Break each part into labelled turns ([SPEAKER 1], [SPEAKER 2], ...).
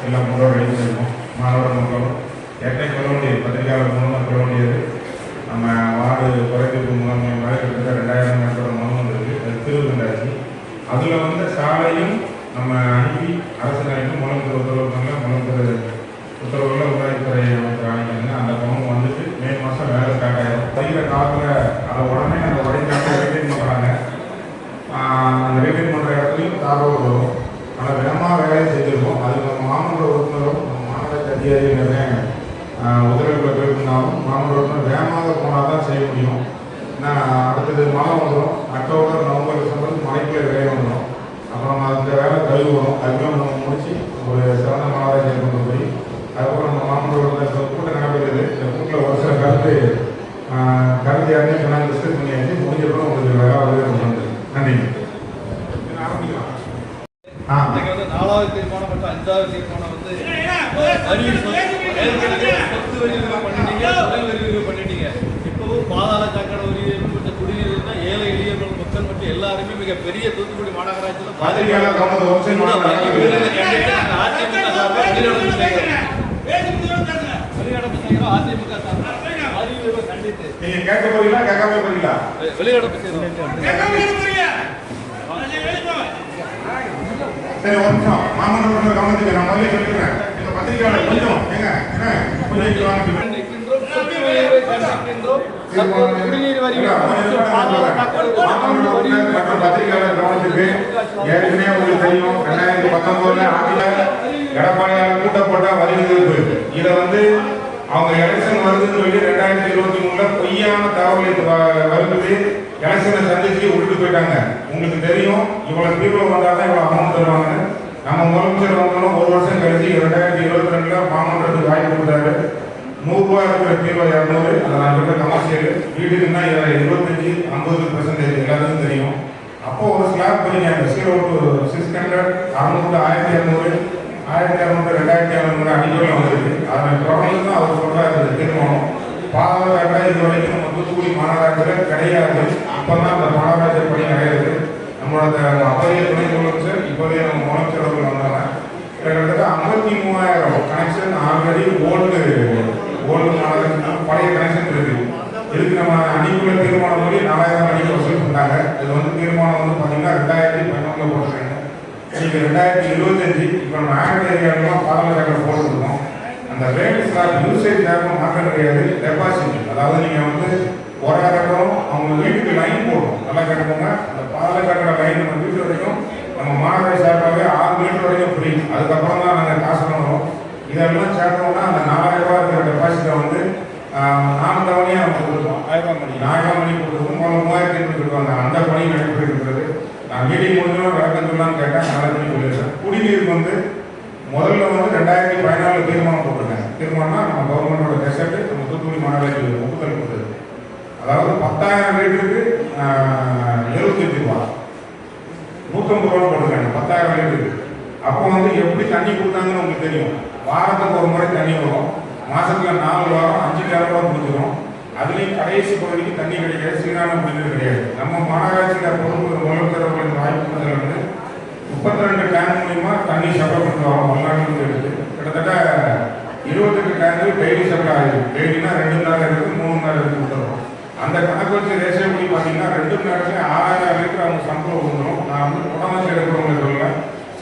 [SPEAKER 1] எல்லா முன்னோர் எழுதியிருக்கோம். மாணவர் மக்களும் ஏற்கனவே சொல்ல முடியாது பத்திரிகையாளர் மூலமாக சொல்ல முடியாது நம்ம வார்டு குறைதீர்ப்பு முகாமை மேலே கிட்டத்தட்ட ரெண்டாயிரம் மேற்பட்ட மனம் வந்திருக்கு. அது திருவிழாச்சு அதில் வந்து சாலையும் நம்ம அனுப்பி அரசு நாய்க்கு முதலமைச்சர் உத்தரவுனால முதலமைச்சர் உத்தரவுல உள்ளாட்சித்துறை அமைச்சர் ஆணைக்காங்க அந்த பணம் வந்துட்டு மே மாதம் வேலை ஸ்டார்ட் ஆகிடும் படிக்கிற காலத்தில் அதை உடனே அந்த உடைக்காட்டை ரிட்டைன் பண்ணுறாங்க அந்த ரிட்டைன் பண்ணுற இடத்துலையும் தாரோடு வரும் ஆனால் வேகமாக வேலையை செஞ்சுருக்கோம் அதுக்கு நம்ம மாமன்ற உறுப்பினரும் நம்ம மாநகராட்சி அதிகாரிகள் உதவிகளை போயிருந்தாலும் மாமன்ற உறுப்பினர் வேகமாக போனால் தான் செய்ய முடியும் ஏன்னா அடுத்தது மழை வந்துடும் அக்டோபர் நவம்பர் டிசம்பர் மழைக்குள்ளே வேலை வந்துடும் அப்புறம் அந்த வேலை கழிவு வரும் அதுக்குள்ள நம்ம முடிச்சு ஒரு சிறந்த மாநகராட்சியை கொண்டு போய் அதுக்கப்புறம் நம்ம மாமன்ற உறுப்பினர் கூட்டம் நடைபெறுது இந்த கூட்டில் ஒரு சில கருத்து ஆஹ், கருத்து யாருமே சொன்னாங்க டிஸ்கஸ் பண்ணியாச்சு முடிஞ்சப்பறம் உங்களுக்கு வேலை வருது நன்றி ஆரம்பிக்கலாம் ஆ
[SPEAKER 2] இன்னைக்கு வந்து நாலாவது தீர்மானம் மற்றும் அஞ்சாவது தீர்மானம் வந்து வரி சொத்து- ஏற்கனவே சொத்து வரி உயர்வு பண்ணிட்டீங்க தொழில் வரி உயர்வு பண்ணிட்டீங்க இப்பவும் பாதாள சாக்கடை வரி உயர்வு மற்றும் குடிநீர் தான் ஏழை எளிய மக்கள் மற்றும் எல்லாருமே மிக பெரிய தூத்துக்குடி மாநகராட்சியில்
[SPEAKER 1] பத்திரிகையாளர் கவனத்தை
[SPEAKER 2] குடிநீர் வரி மற்றும்
[SPEAKER 1] பத்திரிகையாளர் கவனத்துக்கு ஏற்கனவே உங்களுக்கு தெரியும் ரெண்டாயிரத்தி பத்தொன்பதுல ஆட்சியில எடப்பாடியால் கூட்டப்பட்ட வரி விதிப்பு. இதை வந்து அவங்க எலெக்ஷன் வருதுன்னு சொல்லி ரெண்டாயிரத்தி இருபத்தி மூணுல பொய்யான தகவலை வருது எலெக்ஷனை சந்திச்சு விட்டுட்டு போயிட்டாங்க. உங்களுக்கு தெரியும் இவ்வளவு தீர்வு வந்தால் தான் இவ்வளவு அமௌண்ட் தருவாங்க நம்ம முதலமைச்சர் வந்தாலும் ஒரு வருஷம் கழிச்சு ரெண்டாயிரத்தி இருபத்தி ரெண்டுல மாமன்றத்துக்கு வாய்ப்பு கொடுத்தாரு. நூறுரூவா இருக்கிற தீர்வு இரநூறு அதை நான் சொல்கிற கமர்ஷியல் வீட்டுக்குன்னா இதில் இருபத்தஞ்சி ஐம்பது பர்சன்டேஜ் எல்லாத்துக்கும் தெரியும் அப்போ ஒரு ஸ்லாப் பண்ணிங்க சீரோ டு சிக்ஸ் ஹண்ட்ரட் அறுநூறு ஆயிரத்தி இரநூறு ஆயிரத்தி இரநூறு ரெண்டாயிரத்தி இரநூறு அடிக்கடி வந்திருக்கு அதன் தொடர்ந்து தான் அவர் சொல்கிறார் அது தீர்மானம் பாதாள இது வரைக்கும் நம்ம தூத்துக்குடி மாநகராட்சியில் கிடையாது அப்போ தான் அந்த மாநகராட்சி பணி கிடையாது நம்மளோட அப்போதைய துணை முதலமைச்சர் இப்போதைய நம்ம முதலமைச்சர் அவர்கள் வந்தாங்க கிட்டத்தட்ட ஐம்பத்தி மூவாயிரம் கனெக்ஷன் ஆல்ரெடி ஓல்டு மாநகராட்சி பழைய கனெக்ஷன் இருக்கு இதுக்கு நம்ம அணிக்குள்ள தீர்மானம் சொல்லி நாலாயிரம் அணிக்கு வசூல் பண்ணாங்க இது வந்து தீர்மானம் வந்து பார்த்தீங்கன்னா ரெண்டாயிரத்தி பதினொன்றில் போட்டுருக்காங்க இன்னைக்கு ரெண்டாயிரத்தி இருபத்தஞ்சு இப்போ நம்ம ஆயிரத்தி ஏரியாவுலாம் பாதாள சக்கரை போட்டுருக்கோம். அந்த ரேட் ஸ்லாப் யூசேஜ் ஆகும் மாற்றம் கிடையாது டெபாசிட் அதாவது நீங்கள் வந்து ஒரு இறக்கம் அவங்க வீட்டுக்கு லைன் போடணும். நல்லா கேட்டுக்கோங்க. அந்த பாதாள சக்கரை லைன் நம்ம வீட்டு வரைக்கும் நம்ம மாநகராட்சி சார்பாகவே ஆறு மீட்டர் வரைக்கும் ஃப்ரீ அதுக்கப்புறம் தான் நாங்கள் காசு வாங்குறோம். இதெல்லாம் சேர்த்தோம்னா அந்த நாலாயிரம் ரூபாய் இருக்கிற டெபாசிட்டை வந்து நாலு தவணையாக நம்ம கொடுத்துருக்கோம். ஆயிரம் மணி. ஆயிரம் மணி கொடுத்துருக்கோம். முதல்ல மூவாயிரத்தி கொடுப்பாங்க அந்த பணி நடைபெற்று இருக்கிறது. நான் மீட்டிங் முடிஞ்சோம் விளக்கம் சொல்லலாம்னு கேட்டேன். நாளை பண்ணி சொல்லியிருக்கேன். குடிநீருக்கு வந்து முதல்ல வந்து ரெண்டாயிரத்தி பதினாலு தீர்மானம் போட்டிருக்காங்க. தீர்மானம்னா நம்ம கவர்மெண்டோட கெசட்டு நம்ம தூத்துக்குடி மாநகராட்சி ஒப்புதல் கொடுத்தது. அதாவது பத்தாயிரம் லிட்டருக்கு எழுபத்தஞ்சு ரூபா. நூற்றம்பது ரூபா போட்டிருக்காங்க பத்தாயிரம் லிட்டருக்கு அப்போ வந்து எப்படி தண்ணி கொடுத்தாங்கன்னு உங்களுக்கு தெரியும். வாரத்துக்கு ஒரு முறை தண்ணி வரும். மாசத்துல நாலு வாரம் அஞ்சு ரூபா முடிஞ்சிடும் அதுலேயும் கடைசி பகுதிக்கு தண்ணி கிடைக்காது சீரான குடிநீர் கிடையாது. நம்ம மாநகராட்சியில் பொறுப்பு முதலமைச்சர் முப்பத்தி ரெண்டு டேங்க் மூலயமா தண்ணி சப்ளை பண்ணுறோம் மல்லாண்டு எடுத்து கிட்டத்தட்ட இருபத்தெட்டு டேங்கு டெய்லி சப்ளை ஆகுது. டெய்லினா ரெண்டு நாள் இருக்குது மூணு நாள் இருக்குது எடுத்து கொடுத்துருவோம். அந்த கணக்கு வச்சு ரேஷன் பண்ணி பார்த்தீங்கன்னா ரெண்டு மணி ஆறாயிரம் லிட்டர் அவங்க சம்பளம் விழுந்துடும் நான் வந்து உடனே எடுக்கிறவங்க சொல்லல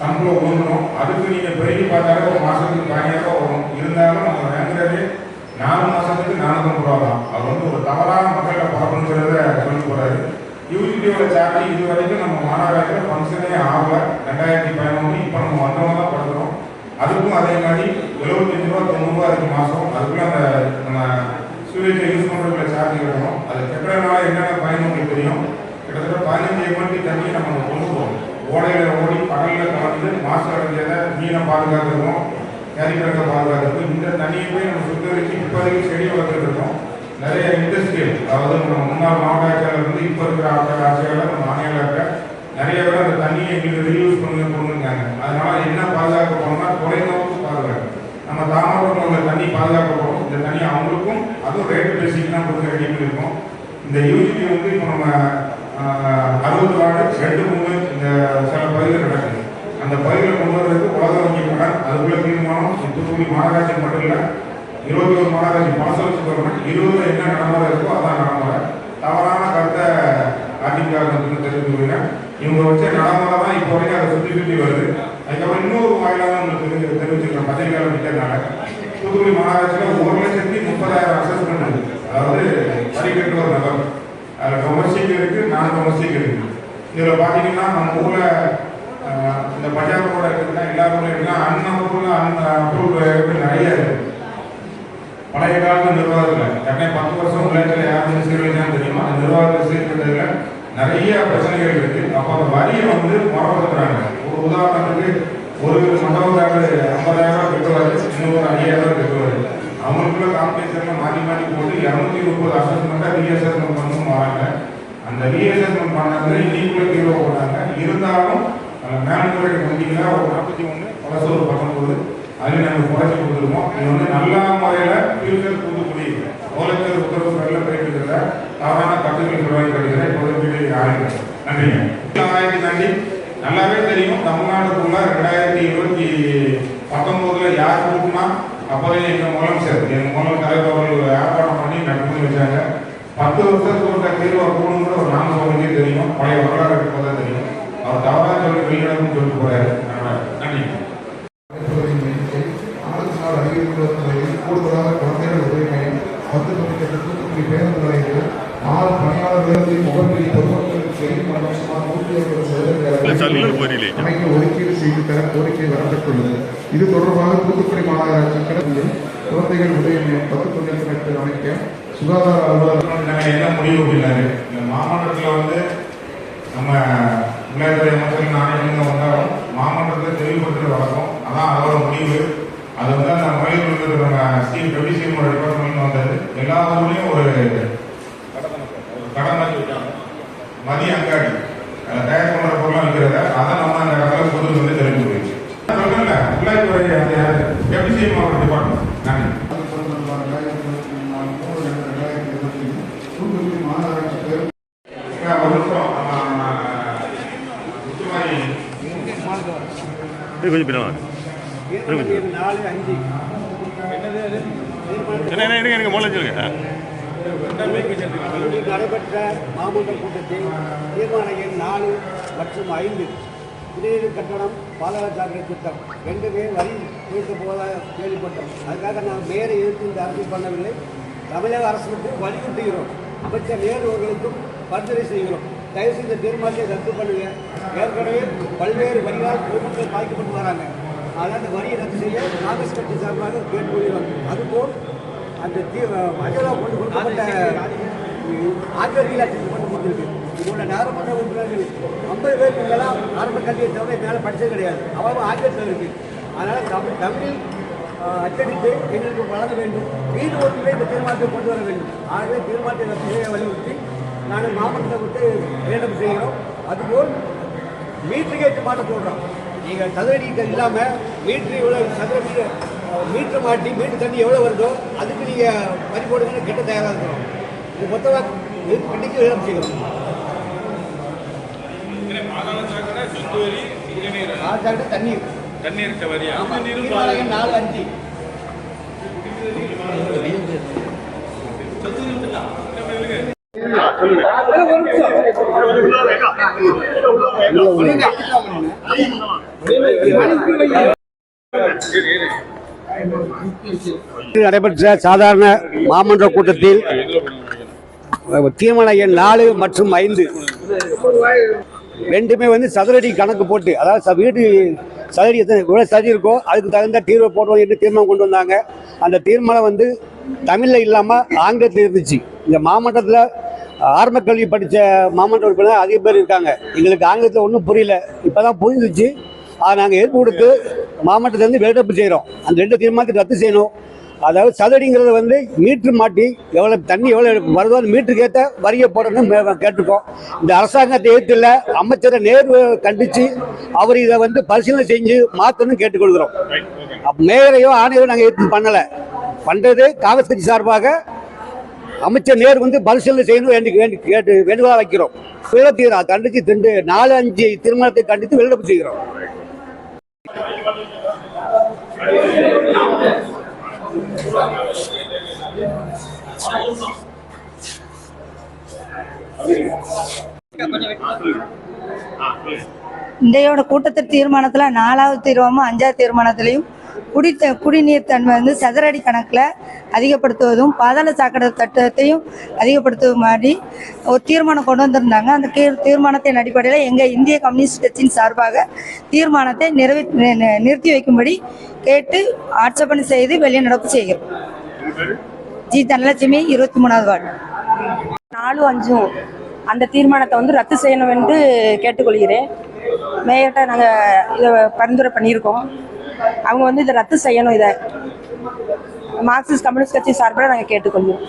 [SPEAKER 1] சம்பளம் விழுந்துடும் அதுக்கு நீங்கள் பெருகி பார்த்தாலே ஒரு மாதத்துக்கு பதினாயிரம் ரூபா வரும் இருந்தாலும் நம்ம வாங்குறது நாலு மாதத்துக்கு நானூற்றம்பது ரூபா தான் அது வந்து ஒரு தவறான மக்கள்கிட்ட பரப்புங்கிறத சொல்லி போகிறாரு யூஜிடியோட சார்ஜ் இது வரைக்கும் நம்ம மாநகராட்சியில் ஃபங்க்ஷனே ஆகல ரெண்டாயிரத்தி பதினொன்று இப்போ நம்ம வந்தவங்க தான் படுத்துறோம் அதுக்கும் அதே மாதிரி எழுபத்தஞ்சு ரூபா இருக்கு மாதம் அதுக்குள்ள அந்த நம்ம சூரியத்தை யூஸ் பண்ணுறதுல சார்ஜ் கட்டணும். அது கட்டுறதுனால என்னென்ன பயன் உங்களுக்கு தெரியும்? கிட்டத்தட்ட பதினஞ்சு எம்எல்டி தண்ணி நம்ம கொண்டு போகணும். ஓடையில் ஓடி கடலில் கலந்து மாசு அடைஞ்சதை மீனை பாதுகாத்துருக்கோம் கேரிக்கிறத பாதுகாத்துருக்கோம் இந்த தண்ணியை போய் நம்ம சுத்தரிச்சு இப்போதைக்கு செடி வளர்த்துட்டு இருக்கோம். நிறைய இண்டஸ்ட்ரியல் அதாவது நம்ம முன்னாள் மாவட்ட ஆட்சியாளர் வந்து இப்போ இருக்கிற ஆட்சியாளர் ஆட்சியாளர் நம்ம மாநில இருக்க நிறைய பேர் அந்த தண்ணியை எங்களுக்கு ரீயூஸ் பண்ணுங்க கொடுங்காங்க அதனால என்ன பாதுகாக்க போறோம்னா தொலைநோக்கு பாதுகாப்பு நம்ம தாமரத்தில் உள்ள தண்ணி பாதுகாக்கப்படும் இந்த தண்ணி அவங்களுக்கும் அதுவும் ரேட்டு பேசிக் கொடுக்க ரெடி இருக்கும். இந்த யூஜிபி வந்து இப்போ நம்ம அறுபது வார்டு ரெண்டு மூணு இந்த சில பகுதிகள் நடக்குது. அந்த பகுதியை கொண்டு வரதுக்கு உலக வங்கி கடன் அதுக்குள்ள தீர்மானம் தூத்துக்குடி மாநகராட்சி மட்டும் இல்லை இருபத்தி ஒரு மாநகராட்சி பணசெலவு கவர்மெண்ட் இருபதுல என்ன நடைமுறை இருக்கோ அதான் நடைமுறை தவறான கருத்தை அதிமுக தெரிவித்துக்கிறேன் இவங்க வச்ச நடைமுறை தான் இப்போ வரைக்கும் அதை சுற்றி சுற்றி வருது. அதுக்கப்புறம் இன்னொரு வாயிலாக உங்களுக்கு தெரிவி- தெரிவிச்சிருக்கேன் பத்திரிகையாளர் விட்டதுனால தூத்துக்குடி மாநகராட்சியில் ஒரு லட்சத்தி முப்பதாயிரம் அசஸ்மெண்ட் இருக்கு அதாவது வரி கட்டுவர் நபர் அதில் டொமஸ்டிக் இருக்கு நான் டொமஸ்டிக் இருக்கு. இதில் பார்த்தீங்கன்னா நம்ம ஊரில் இந்த பஜார் ரோட இருக்குன்னா எல்லா ஊர்லையும் இருக்குன்னா அன்அப்ரூவல் அன் அப்ரூவல் நிறைய இருக்கு. பழைய காலத்து நிர்வாகத்தில் ஏற்கனவே பத்து வருஷம் உலகத்தில் யாரும் சீர்திருத்தம் தெரியுமா? அந்த நிர்வாகத்தை சீர்திருத்தத்தில் நிறைய பிரச்சனைகள் இருக்கு. அப்போ அந்த வரியை வந்து முறைப்படுத்துறாங்க. ஒரு உதாரணத்துக்கு ஒரு மண்டபக்காரர் மாற்றி மாற்றி போட்டு இரநூத்தி முப்பது அசஸ்மெண்ட்டாக ரீஅசஸ்மெண்ட் பண்ணணும் வராங்க. அந்த ரீஅசஸ்மெண்ட் பண்ணதுல இன்னைக்குள்ள தீர்வு போட்டாங்க இருந்தாலும் மேல்முறை வந்தீங்கன்னா ஒரு நாற்பத்தி ஒன்று பழசு ஒரு பத்தொன்பது அதில் நாங்கள் குறைச்சி கொடுத்துருக்கோம் இது வந்து நல்ல முறையில் ஃபியூச்சர் தூத்துக்குடி ஓலச்சர் உத்தரவு நல்ல போயிட்டு இருக்கிற தவறான கருத்துக்கள் நிர்வாகி கிடைக்கிற பொதுப்பீடு ஆளுங்க நன்றிங்க. ஆயிரத்தி தாண்டி நல்லாவே தெரியும். தமிழ்நாடுக்குள்ள ரெண்டாயிரத்தி இருபத்தி பத்தொன்பதுல யார் கொடுக்குமா அப்போதே எங்கள் முதலமைச்சர் எங்கள் முதல் தலைவர் அவர்கள் ஏற்பாடு பண்ணி நடத்தி வச்சாங்க. பத்து வருஷத்துக்கு ஒரு தீர்வை போகணுங்கிற ஒரு நாம சொல்லிக்கே தெரியும். பழைய வரலாறு இருப்பதா தெரியும். அவர் தவறாக சொல்லி வெளியிடணும்னு சொல்லிட்டு போறாரு அதனால நன்றி
[SPEAKER 3] அமைப்புகளின் எண்ணிக்கை நாளுக்கு நாள் அதிகரித்து வரும் நிலையில் கூடுதலாக குழந்தைகள் உதவி மையம் பத்து தொண்ணூற்றி தூத்துக்குடி பேருந்து நிலையத்தில் ஆறு பணியாளர்களுக்கு முகப்பில் பொதுமக்களுக்கு செய்யும் மன்றம் சுமார் நூற்றி ஐம்பது சதவீத அமைக்க ஒதுக்கீடு செய்து தர கோரிக்கை வரப்பட்டுள்ளது இது தொடர்பாக தூத்துக்குடி மாநகராட்சி கிடப்பில் குழந்தைகள் உதவி மையம் பத்து எட்டு அமைக்க சுகாதார அலுவலர்
[SPEAKER 1] என்ன முடிவு அப்படின்னாரு இந்த மாமன்றத்தில் வந்து நம்ம விளையாட்டுறை அமைச்சர் நானே எங்க வந்தாலும் மாமன்றத்தில் தெளிவுபடுத்துகிற வழக்கம். அதான் அதோட முடிவு. அது வந்து அந்த முறையில் இருக்கிற நம்ம ஸ்டீம் டெப்டி சீமோட டிபார்ட்மெண்ட் வந்தது எல்லா ஊர்லேயும் ஒரு கடை மதிய அங்காடி. தயார் பண்ணுற பொருளாக விற்கிறத அதை நம்ம அந்த இடத்துல பொது வந்து தெரிஞ்சு போயிடுச்சு சொல்றேன்ல விளையாட்டுறை அந்த டெப்டி சீமோட டிபார்ட்மெண்ட் நன்றி
[SPEAKER 3] தூத்துக்குடி மாநகராட்சி பேருந்து
[SPEAKER 1] ஒரு நிமிஷம் நம்ம முத்துமாரி.
[SPEAKER 4] இது கொஞ்சம் பின்னால்
[SPEAKER 2] நாலு அஞ்சு
[SPEAKER 4] என்ன எனக்கு மூலம் சொல்லுங்க.
[SPEAKER 5] நடைபெற்ற மாமன்ற கூட்டத்தில் தீர்மான எண் நாலு மற்றும் ஐந்து. குடிநீர் கட்டணம் பாதாள திட்டம். ரெண்டு பேர் வரி தீர்க்க போவதாக கேள்விப்பட்டோம். அதுக்காக நான் மேலே எதிர்த்து இந்த அரசு பண்ணவில்லை. தமிழக அரசுக்கு வலியுறுத்துகிறோம். அமைச்சர் நேரு அவர்களுக்கும் பரிந்துரை செய்கிறோம். தயவு செய்த தீர்மானத்தை ரத்து பண்ணுங்க. ஏற்கனவே பல்வேறு வரிகளால் பொதுமக்கள் பாதிக்கப்பட்டு வராங்க. அதனால் அந்த வரியை ரத்து செய்ய காங்கிரஸ் கட்சி சார்பாக கேட்டுக்கொள்கிறோம். அதுபோல் அந்த தீ அஜோலா கொண்டு கொடுக்கப்பட்ட ஆக்கிரமியில் கொண்டு கொடுத்துருக்கு. இதோட நாகப்பட்ட உறுப்பினர்கள் ஐம்பது பேர் மேலாம் ஆரம்ப கல்வியை தவிர மேலே படித்தது கிடையாது. அவங்க ஆக்கிரத்தில் இருக்குது அதனால் தமிழ் தமிழில் அச்சடித்து எங்களுக்கு வழங்க வேண்டும். வீடு ஒன்றிலே இந்த தீர்மானத்தை கொண்டு வர வேண்டும். ஆகவே தீர்மானத்தை ரத்து வலியுறுத்தி நாங்கள் மாவட்டத்தை விட்டு வேடம் செய்கிறோம் அதுபோல் மீட்டருக்கு ஏற்ற மாட்ட சொல்கிறோம் நீங்கள் சதுரடிகள் இல்லாமல் மீட்ரு எவ்வளோ சதுர மீட்டர் மீட்ரு மாட்டி மீட்டர் தண்ணி எவ்வளோ வருதோ அதுக்கு நீங்கள் வரி போடுங்கன்னு கெட்ட தயாராக இருக்கிறோம். இது மொத்தமாக கண்டிக்கு இடம் செய்கிறோம். தண்ணீர்.
[SPEAKER 2] தண்ணீர் வரி
[SPEAKER 5] ஆமாம்
[SPEAKER 2] அந்த நீரும்
[SPEAKER 5] தீர்மானம் நாலு அஞ்சு. நடைபெற்ற சாதாரண மாமன்ற கூட்டத்தில் தீர்மான எண் நாலு மற்றும் ஐந்து. ரெண்டுமே வந்து சதுரடி கணக்கு போட்டு அதாவது வீடு சதுரடி எத்தனை எவ்வளோ இருக்கோ அதுக்கு தகுந்த தீர்வை போடுவோம் என்று தீர்மானம் கொண்டு வந்தாங்க. அந்த தீர்மானம் வந்து தமிழில் இல்லாமல் ஆங்கிலத்தில் இருந்துச்சு. இந்த மாமன்றத்தில் ஆரம்ப கல்வி படித்த மாமன்ற உறுப்பினர் அதிக பேர் இருக்காங்க. எங்களுக்கு ஆங்கிலத்தில் ஒன்றும் புரியல. இப்போ தான் புரிஞ்சிச்சு. அதை நாங்கள் ஏற்பு கொடுத்து மாமன்றத்திலேருந்து வெளியிடப்பு செய்கிறோம் அந்த ரெண்டு தீர்மானத்தை ரத்து செய்யணும். அதாவது சதுரடிங்கிறது வந்து மீட்ரு மாட்டி எவ்வளோ தண்ணி எவ்வளோ வருதோ அந்த மீட்டருக்கேற்ற வரியை போடணும்னு மே- கேட்டிருக்கோம். இந்த அரசாங்கத்தை ஏற்றில் அமைச்சரை நேர் கண்டித்து அவர் இதை வந்து பரிசீலனை செஞ்சு மாற்றணும்னு கேட்டுக்கொள்கிறோம். அப்ப மேயரையோ ஆணையோ நாங்கள் ஏற்று பண்ணலை. பண்ணுறது காங்கிரஸ் கட்சி சார்பாக அமைச்சர் நேர் வந்து பரிசீலனை செய்யணும் வேண்டி வேண்டி கேட்டு வேண்டுகோளாக வைக்கிறோம். வெளியிடப்பு கண்டித்து திண்டு நாலு அஞ்சு திருமணத்தை கண்டித்து வெளியிடப்பு செய்கிறோம்.
[SPEAKER 6] இன்றையோட கூட்டத்தில் தீர்மானத்தில் நாலாவது தீர்மானமும் அஞ்சாவது தீர்மானத்திலையும் குடி குடிநீர் தன்மை வந்து சதுரடி கணக்கில் அதிகப்படுத்துவதும் பாதாள சாக்கடை தட்டத்தையும் அதிகப்படுத்துவது மாதிரி ஒரு தீர்மானம் கொண்டு வந்திருந்தாங்க. அந்த கீழ் தீர்மானத்தின் அடிப்படையில் எங்கள் இந்திய கம்யூனிஸ்ட் கட்சியின் சார்பாக தீர்மானத்தை நிறைவே நிறுத்தி வைக்கும்படி கேட்டு ஆட்சேபனை செய்து வெளிநடப்பு செய்கிறோம். ஜி தனலட்சுமி இருபத்தி மூணாவது வார்டு.
[SPEAKER 7] நாலும் அஞ்சும் அந்த தீர்மானத்தை வந்து ரத்து செய்யணும் என்று கேட்டுக்கொள்கிறேன். மேயர்கிட்ட நாங்கள் இதை பரிந்துரை பண்ணியிருக்கோம். அவங்க வந்து இதை ரத்து செய்யணும் இதை. மார்க்சிஸ்ட் கம்யூனிஸ்ட் கட்சி சார்பில் நாங்கள் கேட்டுக்கொள்கிறோம்